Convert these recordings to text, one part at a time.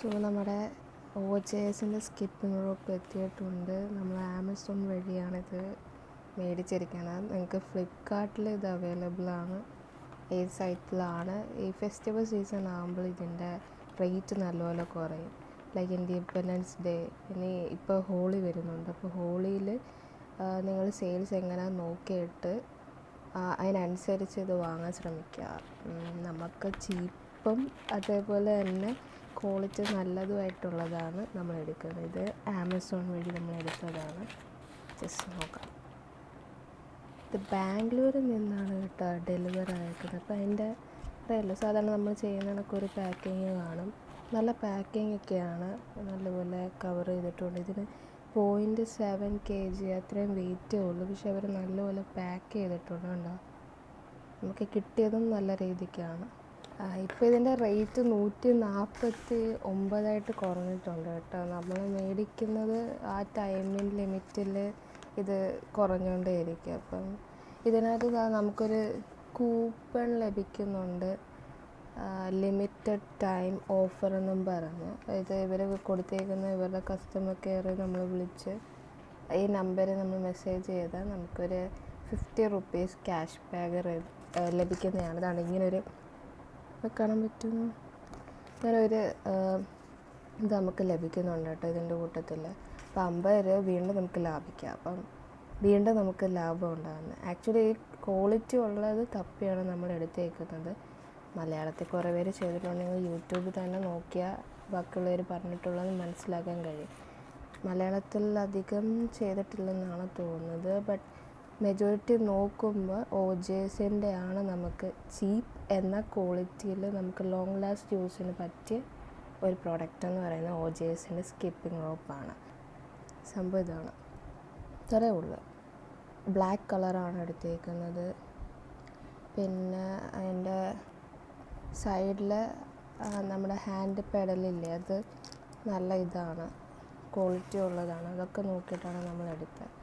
So നമ്മുടെ O J എസിന്റെ skipping rope എത്തിയിട്ടുണ്ട്. നമ്മൾ ആമസോൺ വഴിയാണിത് മേടിച്ചിരിക്കുന്നത്. നിങ്ങൾക്ക് ഫ്ലിപ്കാർട്ടിൽ ഇത് അവൈലബിൾ ആണ്. ഈ സൈറ്റിലാണ്. ഈ ഫെസ്റ്റിവൽ സീസൺ ആകുമ്പോൾ ഇതിന്റെ റേറ്റ് നല്ലപോലെ കുറയും. ലൈക്ക് ഇൻഡിപെൻഡൻസ് ഡേ ഇനി ഇപ്പോൾ ഹോളി വരുന്നുണ്ട്. അപ്പോൾ ഹോളിയിൽ നിങ്ങൾ സെയിൽസ് എങ്ങനെ നോക്കിയിട്ട് അതിനനുസരിച്ച് ഇത് വാങ്ങാൻ ശ്രമിക്കുക. നമുക്ക് ചീപ്പും അതേപോലെ തന്നെ ക്വാളിറ്റി നല്ലതുമായിട്ടുള്ളതാണ് നമ്മൾ എടുക്കുന്നത് ഇത് ആമസോൺ വഴി നമ്മൾ എടുത്തതാണ് ജസ്റ്റ് നോക്കാം. ഇത് ബാംഗ്ലൂരിൽ നിന്നാണ് കേട്ടോ ഡെലിവർ ആയിരിക്കുന്നത് അപ്പോൾ അതിന്റെ അറിയാലോ സാധാരണ നമ്മൾ ചെയ്യുന്ന കണക്ക് ഒരു പാക്കിങ് കാണും. നല്ല പാക്കിംഗ് ഒക്കെയാണ്. നല്ലപോലെ കവർ ചെയ്തിട്ടുണ്ട്. ഇതിന് പോയിന്റ് സെവൻ കെ ജി അത്രയും വെയിറ്റേ ഉള്ളൂ. പക്ഷെ അവർ നല്ലപോലെ പാക്ക് ചെയ്തിട്ടുണ്ട് കണ്ടോ? നമുക്ക് കിട്ടിയതും നല്ല രീതിക്കാണ്. ഇപ്പോൾ ഇതിന്റെ റേറ്റ് നൂറ്റി നാൽപ്പത്തി ഒമ്പതായിട്ട് കുറഞ്ഞിട്ടുണ്ട് കേട്ടോ. നമ്മൾ മേടിക്കുന്നത് ആ ടൈമിൽ ലിമിറ്റിൽ ഇത് കുറഞ്ഞുകൊണ്ടേയിരിക്കും. അപ്പം ഇതിനകത്ത് നമുക്കൊരു കൂപ്പൺ ലഭിക്കുന്നുണ്ട്. ലിമിറ്റഡ് ടൈം ഓഫർ എന്നും പറഞ്ഞ്. ഇത് ഇവർ കൊടുത്തേക്കുന്ന ഇവരുടെ കസ്റ്റമർ കെയറിൽ നമ്മൾ വിളിച്ച് ഈ നമ്പറിൽ നമ്മൾ മെസ്സേജ് ചെയ്താൽ നമുക്കൊരു ഫിഫ്റ്റി റുപ്പീസ് ക്യാഷ് ബാഗ് ലഭിക്കുന്നതാണ്. ഇതാണ് ഇങ്ങനൊരു കാണാൻ പറ്റും. അങ്ങനെ ഒരു ഇത് നമുക്ക് ലഭിക്കുന്നുണ്ട് കേട്ടോ ഇതിന്റെ കൂട്ടത്തിൽ. അപ്പം അമ്പത് രൂപ വീണ്ടും നമുക്ക് ലാഭിക്കാം. അപ്പം വീണ്ടും നമുക്ക് ലാഭം ഉണ്ടാകുന്നത് ആക്ച്വലി ഈ ക്വാളിറ്റി ഉള്ളത് തപ്പിയാണ് നമ്മൾ എടുത്തേക്കുന്നത്. മലയാളത്തിൽ കുറേ പേര് ചെയ്തിട്ടുണ്ടെങ്കിൽ യൂട്യൂബ് തന്നെ നോക്കിയാൽ ബാക്കിയുള്ളവർ പറഞ്ഞിട്ടുള്ളത് മനസ്സിലാക്കാൻ കഴിയും. മലയാളത്തിൽ അധികം ചെയ്തിട്ടില്ലെന്നാണ് തോന്നുന്നത്. ബട്ട് മെജോറിറ്റി നോക്കുമ്പോൾ ഒ ജെസിന്റെ ആണ് നമുക്ക് ചീപ്പ് എന്ന ക്വാളിറ്റിയിൽ നമുക്ക് ലോങ് ലാസ്റ്റ് യൂസിന് പറ്റിയ ഒരു പ്രോഡക്റ്റ് എന്ന് പറയുന്നത് ഒ ജെ എസിന്റെ സ്കിപ്പിംഗ് റോപ്പാണ് സംഭവം ഇതാണ്. ഇത്രയേ ഉള്ളൂ. ബ്ലാക്ക് കളറാണ് എടുത്തേക്കുന്നത്. പിന്നെ അതിന്റെ സൈഡിൽ നമ്മുടെ ഹാൻഡ് പെഡലില്ലേ അത് നല്ല ഇതാണ്. ക്വാളിറ്റി ഉള്ളതാണ്. അതൊക്കെ നോക്കിയിട്ടാണ് നമ്മൾ എടുത്തത്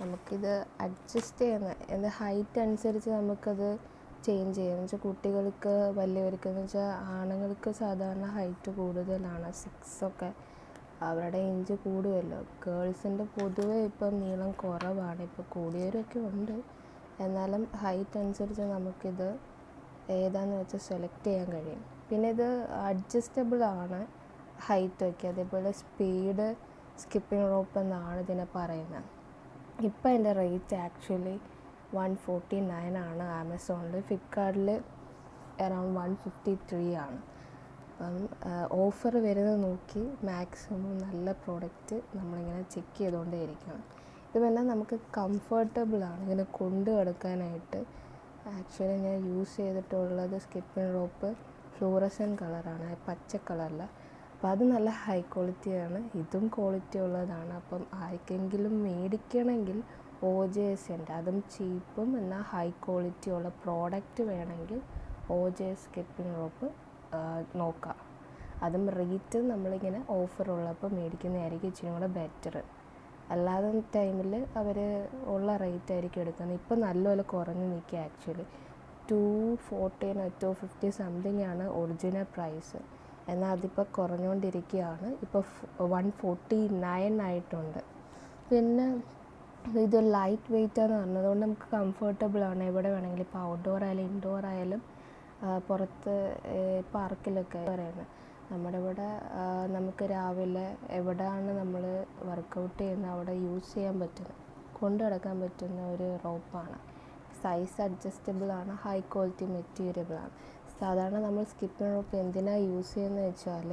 നമുക്കിത് അഡ്ജസ്റ്റ് ചെയ്യുന്ന എന്ത് ഹൈറ്റ് അനുസരിച്ച് നമുക്കത് ചേഞ്ച് ചെയ്യാം. എന്ന് വെച്ചാൽ കുട്ടികൾക്ക് വലിയവർക്ക് എന്ന് വെച്ചാൽ ആണുങ്ങൾക്ക് സാധാരണ ഹൈറ്റ് കൂടുതലാണ്. സിക്സ് ഒക്കെ അവരുടെ ഇഞ്ച് കൂടുമല്ലോ ഗേൾസിന്റെ പൊതുവെ ഇപ്പം നീളം കുറവാണ്. ഇപ്പോൾ കൂടിയവരൊക്കെ ഉണ്ട്. എന്നാലും ഹൈറ്റ് അനുസരിച്ച് നമുക്കിത് ഏതാന്ന് വെച്ചാൽ സെലക്ട് ചെയ്യാൻ കഴിയും. പിന്നെ ഇത് അഡ്ജസ്റ്റബിൾ ആണ്. ഹൈറ്റൊക്കെ അതേപോലെ സ്പീഡ് സ്കിപ്പിംഗ് റോപ്പ് എന്നാണ് ഇതിനെ പറയുന്നത്. ഇപ്പം അതിന്റെ rate actually one forty nine ആണ് ആമസോണിൽ. ഫ്ലിപ്കാർട്ടിൽ അറൗണ്ട് വൺ ഫിഫ്റ്റി ത്രീ ആണ്. അപ്പം ഓഫർ വരുന്നത് നോക്കി മാക്സിമം നല്ല പ്രോഡക്റ്റ് നമ്മളിങ്ങനെ ചെക്ക് ചെയ്തുകൊണ്ടേ ഇരിക്കണം. ഇതുമെല്ലാം നമുക്ക് കംഫർട്ടബിൾ ആണ്. ഇങ്ങനെ കൊണ്ട് കിടക്കാനായിട്ട് ആക്ച്വലി ഞാൻ യൂസ് ചെയ്തിട്ടുള്ളത് സ്കിപ്പിംഗ് റോപ്പ് ഫ്ലൂറസൻ കളറാണ്. പച്ച കളറിൽ അപ്പം അത് നല്ല ഹൈ ക്വാളിറ്റിയാണ് ഇതും ക്വാളിറ്റി ഉള്ളതാണ്. അപ്പം ആർക്കെങ്കിലും മേടിക്കണമെങ്കിൽ ഒ ജെ എസ് ഉണ്ട് അതും ചീപ്പും എന്നാൽ ഹൈ ക്വാളിറ്റി ഉള്ള പ്രോഡക്റ്റ് വേണമെങ്കിൽ O J S skipping rope നോക്കാം. അതും റേറ്റ് നമ്മളിങ്ങനെ ഓഫർ ഉള്ളപ്പോൾ മേടിക്കുന്നതായിരിക്കും ഇച്ചിരി കൂടെ ബെറ്റർ അല്ലാതെ ടൈമിൽ അവർ ഉള്ള റേറ്റ് ആയിരിക്കും എടുക്കുന്നത്. ഇപ്പോൾ നല്ലപോലെ കുറഞ്ഞ് നിൽക്കുക ആക്ച്വലി ടു ഫോർട്ടീനോ ടു ഫിഫ്റ്റി സംതിങ് ആണ് ഒറിജിനൽ പ്രൈസ് എന്നാൽ അതിപ്പോൾ കുറഞ്ഞുകൊണ്ടിരിക്കുകയാണ്. ഇപ്പോൾ വൺ ഫോർട്ടി നയൻ ആയിട്ടുണ്ട്. പിന്നെ ഇത് ലൈറ്റ് വെയിറ്റ് എന്ന് പറഞ്ഞതുകൊണ്ട് നമുക്ക് കംഫർട്ടബിൾ ആണ്. എവിടെ വേണമെങ്കിലും ഇപ്പോൾ ഔട്ട്ഡോർ ആയാലും ഇൻഡോർ ആയാലും പുറത്ത് പാർക്കിലൊക്കെ പറയുന്നത്. നമ്മുടെ ഇവിടെ നമുക്ക് രാവിലെ എവിടെയാണ് നമ്മൾ വർക്കൗട്ട് ചെയ്യുന്നത്? അവിടെ യൂസ് ചെയ്യാൻ പറ്റുന്ന കൊണ്ടു നടക്കാൻ പറ്റുന്ന ഒരു റോപ്പാണ് സൈസ് അഡ്ജസ്റ്റബിൾ ആണ് ഹൈ ക്വാളിറ്റി മെറ്റീരിയൽ ആണ്. സാധാരണ നമ്മൾ സ്കിപ്പിംഗ് റോപ്പ് എന്തിനാണ് യൂസ് ചെയ്യുന്നത് വെച്ചാൽ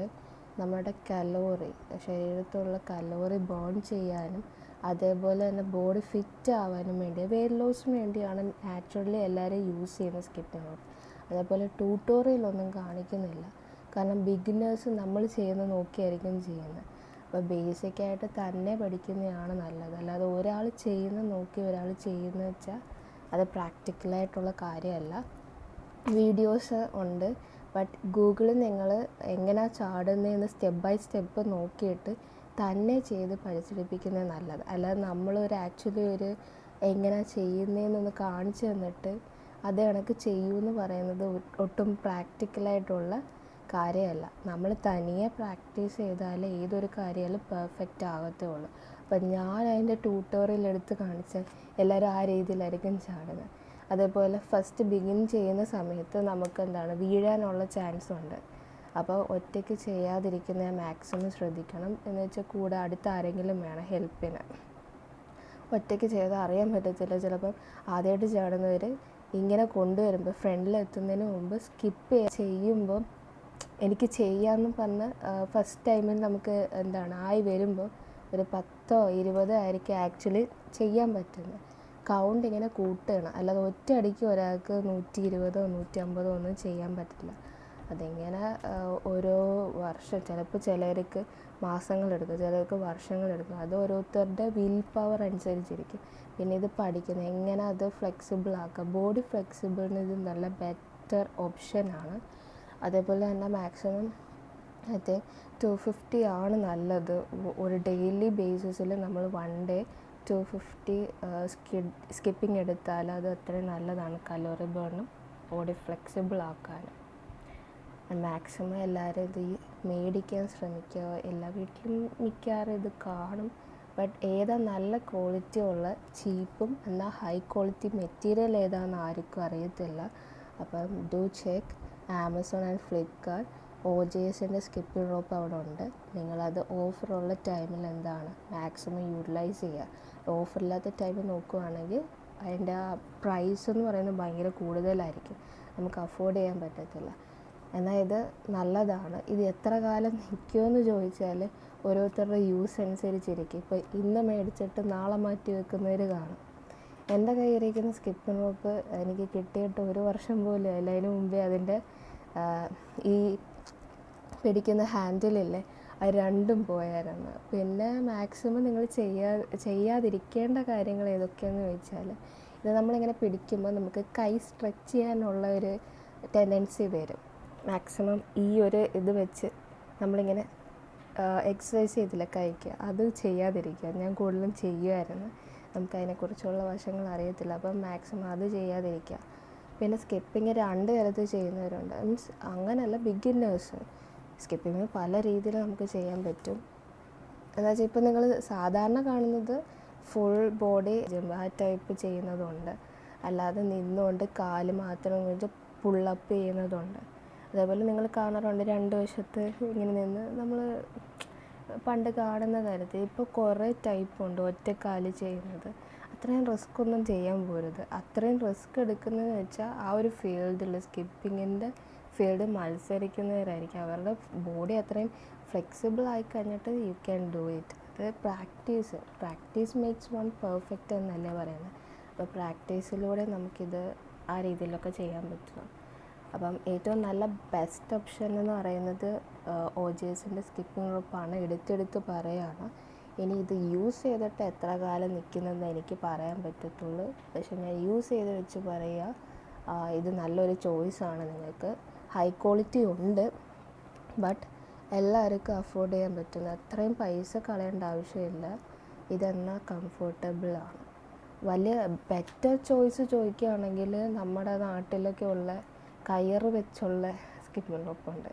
നമ്മുടെ കലോറി ശരീരത്തുള്ള കലോറി ബേൺ ചെയ്യാനും അതേപോലെ തന്നെ ബോഡി ഫിറ്റ് ആവാനും വേണ്ടി വെയിറ്റ് ലോസിന് വേണ്ടിയാണ് നാച്ചുറലി എല്ലാവരും യൂസ് ചെയ്യുന്നത് സ്കിപ്പിംഗ് റോപ്പ് അതേപോലെ ട്യൂട്ടോറിയലൊന്നും കാണിക്കുന്നില്ല. കാരണം ബിഗിനേഴ്സ് നമ്മൾ ചെയ്യുന്നത് നോക്കിയായിരിക്കും ചെയ്യുന്നത്. അപ്പോൾ ബേസിക്കായിട്ട് തന്നെ പഠിക്കുന്നതാണ് നല്ലത്. അല്ലാതെ ഒരാൾ ചെയ്യുന്നത് നോക്കി ഒരാൾ ചെയ്യുന്നത് വെച്ചാൽ അത് പ്രാക്ടിക്കലായിട്ടുള്ള കാര്യമല്ല. വീഡിയോസ് ഉണ്ട്. ബട്ട് ഗൂഗിളിൽ നിങ്ങൾ എങ്ങനെയാണ് ചാടുന്നതെന്ന് സ്റ്റെപ്പ് ബൈ സ്റ്റെപ്പ് നോക്കിയിട്ട് തന്നെ ചെയ്ത് പരിശീലിപ്പിക്കുന്നത് നല്ലത്. അല്ലാതെ നമ്മളൊരു ആക്ച്വലി ഒരു എങ്ങനെയാണ് ചെയ്യുന്നതെന്നൊന്ന് കാണിച്ചു തന്നിട്ട് അത് കണക്ക് ചെയ്യൂ എന്ന് പറയുന്നത് ഒട്ടും പ്രാക്ടിക്കലായിട്ടുള്ള കാര്യമല്ല. നമ്മൾ തനിയെ പ്രാക്ടീസ് ചെയ്താലേ ഏതൊരു കാര്യമായാലും പെർഫെക്റ്റ് ആകത്തുള്ളൂ. അപ്പം ഞാൻ അതിന്റെ ട്യൂട്ടോറിയൽ എടുത്ത് കാണിച്ചാൽ എല്ലാവരും ആ രീതിയിലായിരിക്കും ചാടുന്നത്. അതേപോലെ ഫസ്റ്റ് ബിഗിൻ ചെയ്യുന്ന സമയത്ത് നമുക്ക് എന്താണ് വീഴാനുള്ള ചാൻസ് ഉണ്ട്. അപ്പോൾ ഒറ്റയ്ക്ക് ചെയ്യാതിരിക്കുന്ന മാക്സിമം ശ്രദ്ധിക്കണം. എന്ന് വെച്ചാൽ കൂടെ അടുത്ത് ആരെങ്കിലും വേണം ഹെൽപ്പിന് ഒറ്റയ്ക്ക് ചെയ്ത് അറിയാൻ പറ്റത്തില്ല. ചിലപ്പം ആദ്യമായിട്ട് ചാടുന്നവർ ഇങ്ങനെ കൊണ്ടുവരുമ്പോൾ ഫ്രണ്ടിൽ എത്തുന്നതിന് മുമ്പ് സ്കിപ്പ് ചെയ്യുമ്പോൾ എനിക്ക് ചെയ്യാമെന്ന് പറഞ്ഞ് ഫസ്റ്റ് ടൈമിൽ നമുക്ക് എന്താണ് ആയി വരുമ്പോൾ ഒരു പത്തോ ഇരുപതോ ആയിരിക്കും ആക്ച്വലി ചെയ്യാൻ പറ്റുന്നത് കൗണ്ട് ഇങ്ങനെ കൂട്ടുകയാണ്. അല്ലാതെ ഒറ്റ അടിക്ക് ഒരാൾക്ക് നൂറ്റി ഇരുപതോ നൂറ്റി അമ്പതോ ഒന്നും ചെയ്യാൻ പറ്റില്ല. അതിങ്ങനെ ഓരോ വർഷം ചിലപ്പോൾ ചിലർക്ക് മാസങ്ങളെടുക്കും ചിലർക്ക് വർഷങ്ങളെടുക്കും. അത് ഓരോരുത്തരുടെ വിൽ പവർ അനുസരിച്ചിരിക്കും. പിന്നെ ഇത് പഠിക്കുന്നത് എങ്ങനെ അത് ഫ്ലെക്സിബിൾ ആക്കാം. ബോഡി ഫ്ലെക്സിബിളിന് ഇത് നല്ല ബെറ്റർ ഓപ്ഷനാണ് അതേപോലെ തന്നെ മാക്സിമം മറ്റേ ടു ഫിഫ്റ്റി ആണ് നല്ലത്. ഒരു ഡെയിലി ബേസിസിൽ നമ്മൾ one day two fifty skipping എടുത്താൽ അത് അത്രയും നല്ലതാണ് കലോറി ബേണും ബോഡി ഫ്ലെക്സിബിൾ ആക്കാനും. മാക്സിമം എല്ലാവരും ഇത് മേടിക്കാൻ ശ്രമിക്കുക. എല്ലാ വീട്ടിലും മിക്കവാറും ഇത് കാണും. ബട്ട് ഏതാ നല്ല ക്വാളിറ്റി ഉള്ള ചീപ്പും എന്നാൽ ഹൈ ക്വാളിറ്റി മെറ്റീരിയൽ ഏതാണെന്ന് ആർക്കും അറിയത്തില്ല. അപ്പം do check Amazon and Flipkart O J എസിന്റെ സ്കിപ്പിംഗ് റോപ്പ് അവിടെ ഉണ്ട്. നിങ്ങളത് ഓഫറുള്ള ടൈമിൽ എന്താണ്? മാക്സിമം യൂട്ടിലൈസ് ചെയ്യുക. ഓഫറില്ലാത്ത ടൈമിൽ നോക്കുകയാണെങ്കിൽ അതിന്റെ ആ പ്രൈസ് എന്ന് പറയുന്നത് ഭയങ്കര കൂടുതലായിരിക്കും. നമുക്ക് അഫോർഡ് ചെയ്യാൻ പറ്റത്തില്ല. എന്നാൽ ഇത് നല്ലതാണ്. ഇത് എത്ര കാലം നിൽക്കുമെന്ന് ചോദിച്ചാൽ ഓരോരുത്തരുടെ യൂസ് അനുസരിച്ചിരിക്കും. ഇപ്പോൾ ഇന്ന് മേടിച്ചിട്ട് നാളെ മാറ്റി വെക്കുന്നവർ കാണും. എന്റെ കയ്യിരിക്കുന്ന സ്കിപ്പ് റോപ്പ് എനിക്ക് കിട്ടിയിട്ട് ഒരു വർഷം പോലും അല്ല. അതിന് മുമ്പേ അതിന്റെ ഈ പിടിക്കുന്ന ഹാൻഡിലില്ലേ രണ്ടും പോയായിരുന്നു. പിന്നെ മാക്സിമം നിങ്ങൾ ചെയ്യാ ചെയ്യാതിരിക്കേണ്ട കാര്യങ്ങൾ ഏതൊക്കെയാണെന്ന് ചോദിച്ചാൽ ഇത് നമ്മളിങ്ങനെ പിടിക്കുമ്പോൾ നമുക്ക് കൈ സ്ട്രെച്ച് ചെയ്യാനുള്ള ഒരു ടെൻഡൻസി വരും. മാക്സിമം ഈ ഒരു ഇത് വെച്ച് നമ്മളിങ്ങനെ എക്സസൈസ് ചെയ്തില്ല കൈക്ക്. അത് ചെയ്യാതിരിക്കുക. ഞാൻ കൂടുതലും ചെയ്യുമായിരുന്നു നമുക്ക് അതിനെക്കുറിച്ചുള്ള വശങ്ങൾ അറിയത്തില്ല. അപ്പം മാക്സിമം അത് ചെയ്യാതിരിക്കുക. പിന്നെ സ്കിപ്പിങ് രണ്ട് തരത്തിൽ ചെയ്യുന്നവരുണ്ട്. മീൻസ് അങ്ങനെയല്ല ബിഗിന്നേഴ്സ് സ്കിപ്പിങ് പല രീതിയിൽ നമുക്ക് ചെയ്യാൻ പറ്റും. എന്താ വെച്ചാൽ ഇപ്പം നിങ്ങൾ സാധാരണ കാണുന്നത് ഫുൾ ബോഡി ജംബ ടൈപ്പ് ചെയ്യുന്നതുണ്ട്. അല്ലാതെ നിന്നുകൊണ്ട് കാൽ മാത്രം വെച്ച് പുള്ളപ്പ് ചെയ്യുന്നതുണ്ട്. അതേപോലെ നിങ്ങൾ കാണാറുണ്ട് രണ്ട് വശത്ത് ഇങ്ങനെ നിന്ന് നമ്മൾ പണ്ട് കാണുന്ന കാര്യത്തിൽ ഇപ്പോൾ കുറേ ടൈപ്പ് ഉണ്ട് ഒറ്റക്കാൽ ചെയ്യുന്നത്. അത്രയും റിസ്ക് ഒന്നും ചെയ്യാൻ പോരുത്. അത്രയും റിസ്ക് എടുക്കുന്നതെന്ന് വെച്ചാൽ ആ ഒരു ഫീൽഡിൽ സ്കിപ്പിങ്ങിന്റെ ഫീൽഡ് മത്സരിക്കുന്നവരായിരിക്കും. അവരുടെ ബോഡി അത്രയും ഫ്ലെക്സിബിൾ ആയി കഴിഞ്ഞിട്ട് യു ക്യാൻ ഡു ഇറ്റ് അത് practice practice makes one perfect എന്നല്ലേ പറയുന്നത്. അപ്പോൾ പ്രാക്ടീസിലൂടെ നമുക്കിത് ആ രീതിയിലൊക്കെ ചെയ്യാൻ പറ്റും. അപ്പം ഏറ്റവും നല്ല ബെസ്റ്റ് ഓപ്ഷൻ എന്ന് പറയുന്നത് ഒ ജി എസിന്റെ സ്കിപ്പിംഗ് റോപ്പാണ് എടുത്തെടുത്ത് പറയുകയാണ് ഇനി ഇത് യൂസ് ചെയ്തിട്ട് എത്ര കാലം നിൽക്കുന്നതെന്ന് എനിക്ക് പറയാൻ പറ്റത്തുള്ളൂ. പക്ഷെ ഞാൻ യൂസ് ചെയ്ത് വെച്ച് പറയുക ഇത് നല്ലൊരു ചോയ്സാണ് നിങ്ങൾക്ക്. ഹൈ ക്വാളിറ്റി ഉണ്ട്. ബട്ട് എല്ലാവർക്കും അഫോർഡ് ചെയ്യാൻ പറ്റുന്ന അത്രയും പൈസ കളയേണ്ട ആവശ്യമില്ല. ഇതെന്നാൽ കംഫർട്ടബിളാണ് വലിയ ബെറ്റർ ചോയ്സ് ചോദിക്കുകയാണെങ്കിൽ നമ്മുടെ നാട്ടിലൊക്കെ ഉള്ള കയറ് വെച്ചുള്ള സ്കിപ്പിംഗ് റോപ്പുണ്ട്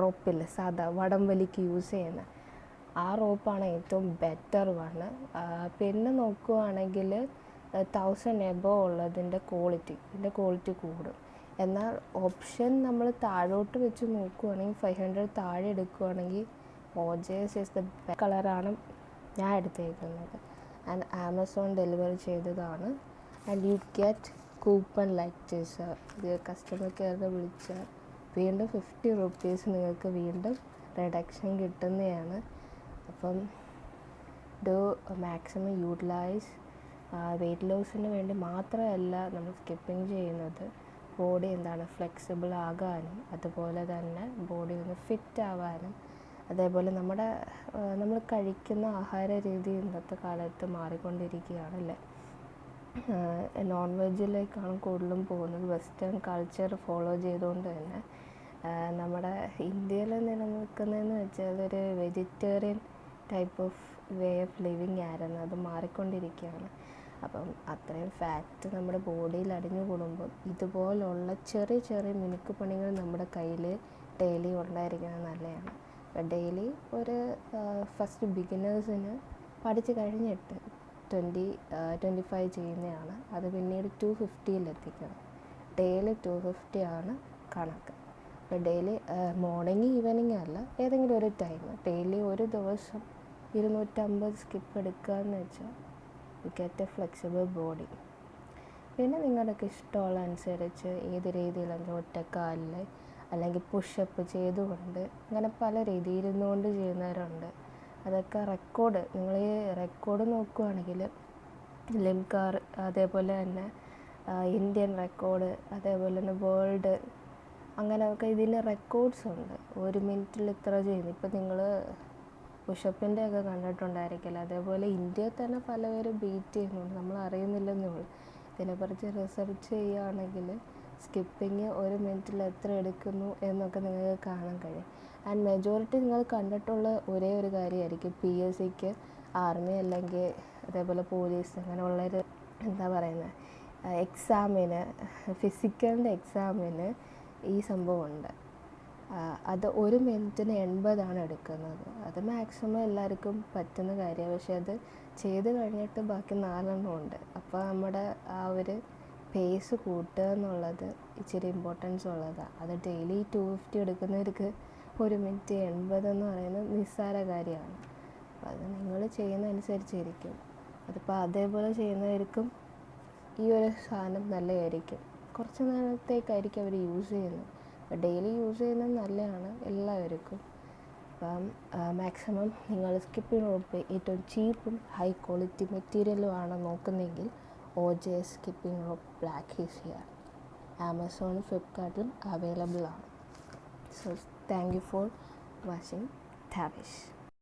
റോപ്പിൽ സാധാ വടം വലിക്ക് യൂസ് ചെയ്യുന്ന. ആ റോപ്പാണ് ഏറ്റവും ബെറ്റർ വൺ പിന്നെ നോക്കുകയാണെങ്കിൽ തൗസൻഡ് എബോ ഉള്ളതിന്റെ ക്വാളിറ്റി ഇതിന്റെ ക്വാളിറ്റി കൂടും. എന്നാൽ ഓപ്ഷൻ നമ്മൾ താഴോട്ട് വെച്ച് നോക്കുകയാണെങ്കിൽ ഫൈവ് ഹൺഡ്രഡ് താഴെ എടുക്കുകയാണെങ്കിൽ ഓജേസ് ഇസ് ദ കളറാണ് ഞാൻ എടുത്തേക്കുന്നത്. ആൻഡ് ആമസോൺ ഡെലിവറി ചെയ്തതാണ്. And you get coupon like this ഇത് കസ്റ്റമർ കെയറിനെ വിളിച്ചാൽ വീണ്ടും ഫിഫ്റ്റി റുപ്പീസ് നിങ്ങൾക്ക് വീണ്ടും റിഡക്ഷൻ കിട്ടുന്നതാണ്. അപ്പം ഡു മാക്സിമം യൂട്ടിലൈസ് വെയിറ്റ് ലോസിന് വേണ്ടി മാത്രമല്ല നമ്മൾ സ്കിപ്പിംഗ് ചെയ്യുന്നത്. ബോഡി എന്താണ് ഫ്ലെക്സിബിൾ ആകാനും അതുപോലെ തന്നെ ബോഡി ഒന്ന് ഫിറ്റ് ആവാനും അതേപോലെ നമ്മുടെ നമ്മൾ കഴിക്കുന്ന ആഹാര രീതി ഇന്നത്തെ കാലത്ത് മാറിക്കൊണ്ടിരിക്കുകയാണല്ലേ നോൺ വെജിലേക്കാണ് കൂടുതലും പോകുന്നത്. വെസ്റ്റേൺ കൾച്ചർ ഫോളോ ചെയ്തുകൊണ്ട് തന്നെ നമ്മുടെ ഇന്ത്യയിൽ നിലനിൽക്കുന്നതെന്ന് വെച്ചാൽ ഒരു vegetarian type of way of living ആയിരുന്നു. അത് മാറിക്കൊണ്ടിരിക്കുകയാണ്. അപ്പം അത്രയും ഫാറ്റ് നമ്മുടെ ബോഡിയിൽ അടിഞ്ഞു കൂടുമ്പം ഇതുപോലുള്ള ചെറിയ ചെറിയ മിനുക്ക് പണികൾ നമ്മുടെ കയ്യിൽ ഡെയിലി ഉണ്ടായിരിക്കുന്നത് നല്ലതാണ്. അപ്പം ഡെയിലി ഒരു ഫസ്റ്റ് ബിഗിനേഴ്സിന് പഠിച്ച് കഴിഞ്ഞിട്ട് ട്വന്റി ട്വന്റി ഫൈവ് ചെയ്യുന്നതാണ്. അത് പിന്നീട് ടു ഫിഫ്റ്റിയിലെത്തിക്കണം ഡെയിലി ടു ഫിഫ്റ്റി ആണ് കണക്ക്. അപ്പോൾ ഡെയിലി മോർണിംഗ് ഈവനിങ് അല്ല ഏതെങ്കിലും ഒരു ടൈം ഡെയിലി ഒരു ദിവസം ഇരുന്നൂറ്റമ്പത് സ്കിപ്പ് എടുക്കുക എന്ന് വെച്ചാൽ ഗെറ്റ് എ ഫ്ലെക്സിബിൾ ബോഡി പിന്നെ നിങ്ങൾക്ക് ഇഷ്ടമുള്ള അനുസരിച്ച് ഏത് രീതിയിലും ഒറ്റക്കാലിൽ അല്ലെങ്കിൽ പുഷപ്പ് ചെയ്തുകൊണ്ട് അങ്ങനെ പല രീതി ഇരുന്നുകൊണ്ട് ചെയ്യുന്നവരുണ്ട്. അതൊക്കെ റെക്കോർഡ് നിങ്ങൾ ഈ റെക്കോർഡ് നോക്കുകയാണെങ്കിൽ ലിംകാർ അതേപോലെ തന്നെ ഇന്ത്യൻ റെക്കോർഡ് അതേപോലെ തന്നെ വേൾഡ് അങ്ങനെയൊക്കെ ഇതിന് റെക്കോർഡ്സ് ഉണ്ട്. ഒരു മിനിറ്റിൽ ഇത്ര ചെയ്യുന്നു. ഇപ്പം നിങ്ങൾ പുഷപ്പിന്റെ ഒക്കെ കണ്ടിട്ടുണ്ടായിരിക്കില്ല. അതേപോലെ ഇന്ത്യയിൽ തന്നെ പലവരും ബീറ്റ് ചെയ്യുന്നുണ്ട്. നമ്മൾ അറിയുന്നില്ലെന്നേ ഉള്ളൂ. ഇതിനെക്കുറിച്ച് റിസർച്ച് ചെയ്യുകയാണെങ്കിൽ സ്കിപ്പിങ് ഒരു മിനിറ്റിൽ എത്ര എടുക്കുന്നു എന്നൊക്കെ നിങ്ങൾക്ക് കാണാൻ കഴിയും. ആൻഡ് മെജോറിറ്റി നിങ്ങൾ കണ്ടിട്ടുള്ള ഒരേ ഒരു കാര്യമായിരിക്കും പി എസ് സിക്ക് ആർമി അല്ലെങ്കിൽ അതേപോലെ പോലീസ് അങ്ങനെയുള്ളൊരു എന്താ പറയുന്നത് എക്സാമിന് ഫിസിക്കലിന്റെ എക്സാമിന് ഈ സംഭവമുണ്ട്. അത് ഒരു മിനിറ്റിന് എൺപതാണ് എടുക്കുന്നത്. അത് മാക്സിമം എല്ലാവർക്കും പറ്റുന്ന കാര്യമാണ്. പക്ഷെ അത് ചെയ്ത് കഴിഞ്ഞിട്ട് ബാക്കി നാലെണ്ണം ഉണ്ട്. അപ്പോൾ നമ്മുടെ ആ ഒരു പേസ് കൂട്ടുക എന്നുള്ളത് ഇച്ചിരി ഇമ്പോർട്ടൻസ് ഉള്ളതാണ്. അത് ഡെയിലി ടു ഫിഫ്റ്റി എടുക്കുന്നവർക്ക് ഒരു മിനിറ്റ് എൺപത് എന്ന് പറയുന്നത് നിസ്സാര കാര്യമാണ്. അപ്പോൾ അത് നിങ്ങൾ ചെയ്യുന്നതനുസരിച്ചിരിക്കും. അതിപ്പോൾ അതേപോലെ ചെയ്യുന്നവർക്കും ഈ ഒരു സാധനം നല്ലതായിരിക്കും. കുറച്ച് നേരത്തേക്കായിരിക്കും അവർ യൂസ് ചെയ്യുന്നത്. ഡെയിലി യൂസ് ചെയ്യുന്നത് നല്ലതാണ് എല്ലാവർക്കും. അപ്പം മാക്സിമം നിങ്ങൾ സ്കിപ്പിംഗ് ഏറ്റവും ചീപ്പും ഹൈ ക്വാളിറ്റി മെറ്റീരിയലും ആണ് നോക്കുന്നതെങ്കിൽ O J skipping rope black is here Flipkart ഫ്ലിപ്കാർട്ടിലും അവൈലബിൾ ആണ്. So thank you for watching ടാവിഷ്